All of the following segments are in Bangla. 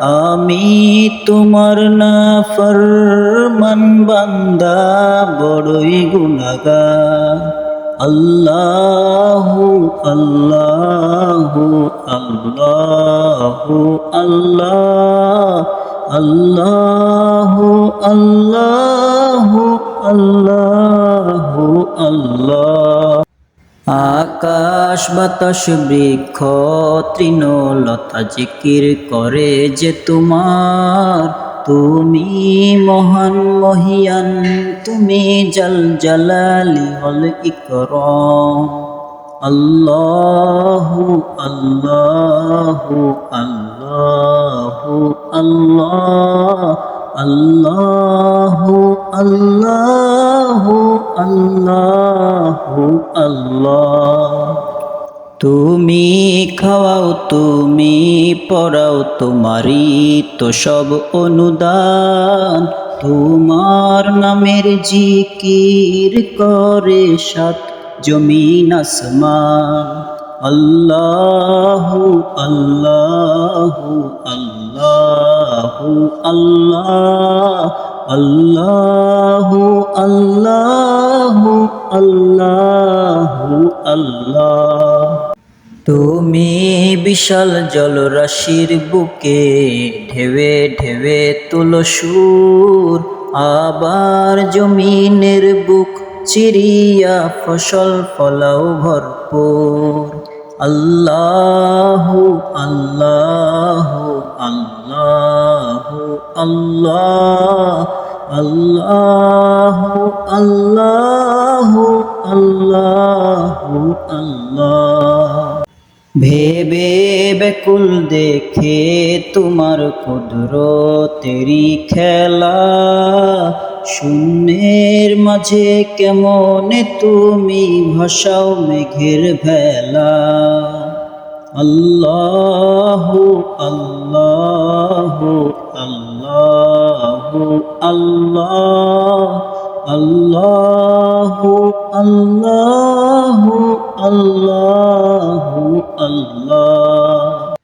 আমি তোমার না ফরমান বান্দা বড়ই গুনাগার আল্লাহু আল্লাহু আল্লাহু, আল্লাহ, আল্লাহু আল্লাহু আল্লাহু, আল্লাহ। আকাশ বাতাস, বৃক্ষ, তৃণলতা জিকির করে যে তোমার। তুমি মহান মহিয়ান, তুমি জল জালালি হল ইকরম। আল্লাহু আল্লাহু আল্লাহু, আল্লাহ, আল্লাহু আল্লাহু। আল্লাহু আল্লাহ। তুমি খাওয়াও, তুমি পড়াও, তোমারই তো সব অনুদান। তোমার নামের জিকির করে সাত জমিন আসমান। আল্লাহু আল্লাহু আল্লাহু আল্লাহ। আল্লাহু আল্লাহ আল্লাহু আল্লাহ। তুমি বিশাল জলরাশির বুকে ঢেবে ঢেবে তুলো সুর, আবার জমিনের বুক চিরিয়া ফসল ফলাও ভরপুর। আল্লাহ আল্লাহু আল্লাহু আল্লাহ। আল্লাহু আল্লাহু আল্লাহ আল্লাহ। ভেবে বেকুল দেখে তোমার কুদরতেরি খেলা, শূন্যের মাঝে কেমনে তুমি ভাসাও মেঘের ভেলা। আল্লাহু আল্লাহু। আল্লাহু, আল্লাহ, আল্লাহু আল্লাহু আল্লাহু।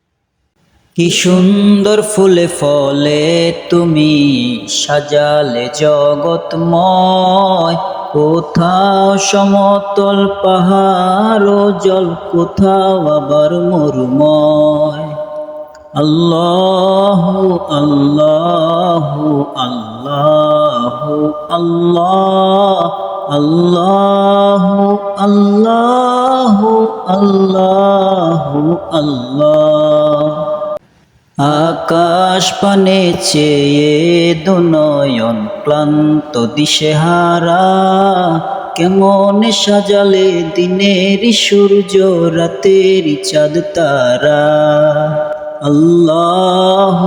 কি সুন্দর ফুলে ফলে তুমি সাজালে জগৎময়। কোথাও সমতল পাহাড় জল, কোথাও আবার মরুময়। আল্লাহু আল্লাহ আল্লাহু আল্লাহ আল্লাহু আল্লাহ আল্লাহু আল্লাহ আকাশ পানে চেয়ে দুনয়ন ক্লান্ত দিশেহারা, কেমন সাজালে দিনের সূর্য রাতের চাঁদ, তারা। আল্লাহ